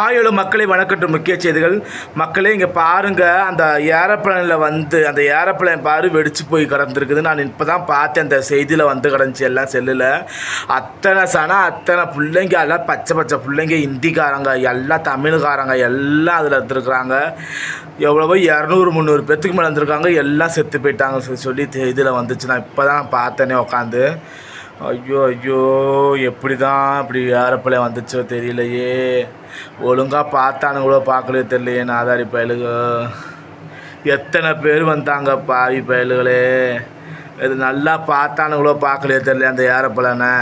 ஹாயோல மக்களை வணக்கட்டும் முக்கிய செய்திகள். மக்களே இங்கே பாருங்கள் அந்த ஏரோப்ளேனில் வந்து அந்த ஏரோப்ளேன் பாரு வெடிச்சு போய் கிடந்திருக்குது நான் இப்போ தான் பார்த்தேன். அந்த செய்தியில் வந்து கிடந்துச்சு எல்லாம் செல்லில். அத்தனை சனா அத்தனை பிள்ளைங்க எல்லாம் பச்சை பச்சை பிள்ளைங்க ஹிந்திக்காரங்க எல்லாம் தமிழ்காரங்க எல்லாம் அதில் இருந்துருக்குறாங்க. எவ்வளவோ இரநூறு முந்நூறு பேத்துக்கு மேலே இருந்திருக்காங்க எல்லாம் செத்து போயிட்டாங்க சொல்லி- சொல்லி இதில் வந்துச்சு நான் இப்போ தான் பார்த்தேனே உட்காந்து ஐயோ ஐயோ எப்படி தான் இப்படி ஏறப்பிள்ளை வந்துச்சோ தெரியலையே. ஒழுங்காக பார்த்தானு கூட பார்க்கலையே தெரியலையே நாதாரி பயலுக. எத்தனை பேர் வந்தாங்க பாவி பயலுகளே. இது நல்லா பார்த்தானுங்களோ பார்க்கலையே தெரியல அந்த ஏரோப்ளேனை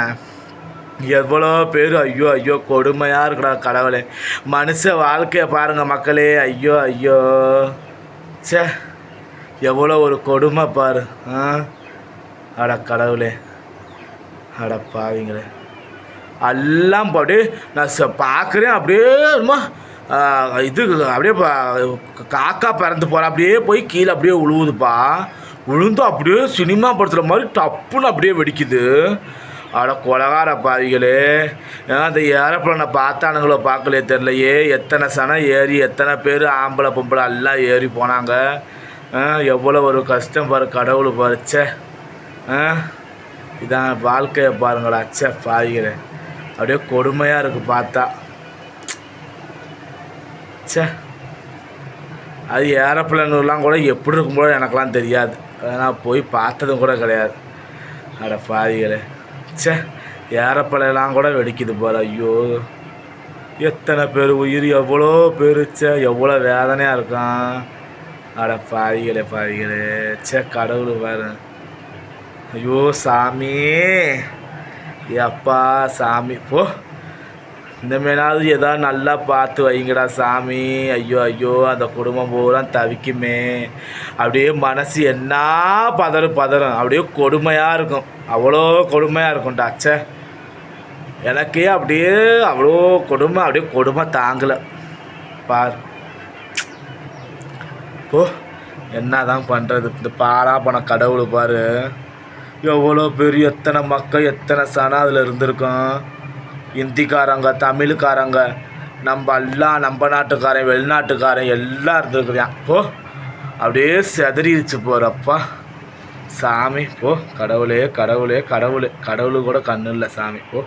எவ்வளோ பேர் ஐயோ ஐயோ கொடுமையாக இருக்கடா கடவுளே. மனுஷ வாழ்க்கையை பாருங்கள் மக்களே ஐயோ ஐயோ. ச்சே எவ்வளோ ஒரு கொடுமை பாரு ஆ? அட கடவுளே. அட எல்லாம் அப்படியே நான் ச பார்க்குறேன் அப்படியே என்னமா இது அப்படியே காக்கா பறந்து போகிற அப்படியே போய் கீழே அப்படியே உழுவுதுப்பா. விழுந்து அப்படியே சினிமா படுத்துகிற மாதிரி டப்புன்னு அப்படியே வெடிக்குது. அட கொலகார பாவிகளே. அந்த ஏரோப்ளேனை பார்த்தானுங்களோ பார்க்கலையே தெரிலையே எத்தனை சனம் ஏறி எத்தனை பேர் ஆம்பளை பொம்பளை எல்லாம் ஏறி போனாங்க. ஆ, எவ்வளோ ஒரு கஷ்டம் பாரு கடவுள் பாருச்சே ஆ இதான் வாழ்க்கையை பாருங்களா அச்சே பாவிகளே. அப்படியே கொடுமையாக இருக்குது பார்த்தா. ச்சே. அது ஏரோப்ளேன்லாம் கூட எப்படி இருக்கும் எனக்கெலாம் எனக்கெல்லாம் தெரியாது. நான் போய் பார்த்ததும் கூட கிடையாது. அட பாதிகளே சே ஏரோப்ளேன்லாம் கூட வெடிக்குது போல ஐயோ. எத்தனை பேர் உயிர் எவ்வளோ பெருச்சே எவ்வளோ வேதனையாக இருக்கான். அட பாதிகளே பாதிகளே ச்சே கடவுள் பாரு. ஐயோ சாமி எப்பா சாமி போ இந்தமாரி ஏதாவது நல்லா பார்த்து வைங்கடா சாமி ஐயோ ஐயோ அந்த குடும்பம் பூரா தவிக்குமே அப்படியே மனசு என்ன பதறும் பதறும் அப்படியே கொடுமையாக இருக்கும் அவ்வளோ கொடுமையாக இருக்கும்டா அச்சே எனக்கே அப்படியே அவ்வளோ கொடுமை அப்படியே கொடுமை தாங்கலை பார் போ என்ன தான் பண்ணுறது இந்த பாடா போன கடவுள் பாரு எவ்வளோ பெரிய எத்தனை மக்கள் எத்தனை சனம் அதில் இருந்திருக்கோம் ஹிந்திக்காரங்க தமிழுக்காரங்க நம்ம எல்லாம் நம்ம நாட்டுக்காரன் வெளிநாட்டுக்காரன் எல்லாம் இருந்திருக்குறியான் போ அப்படியே செதறிடுச்சு போகிறப்பா சாமி போ கடவுளே கடவுளே கடவுளே கடவுளு கூட கண்ணு இல்லை சாமி போ.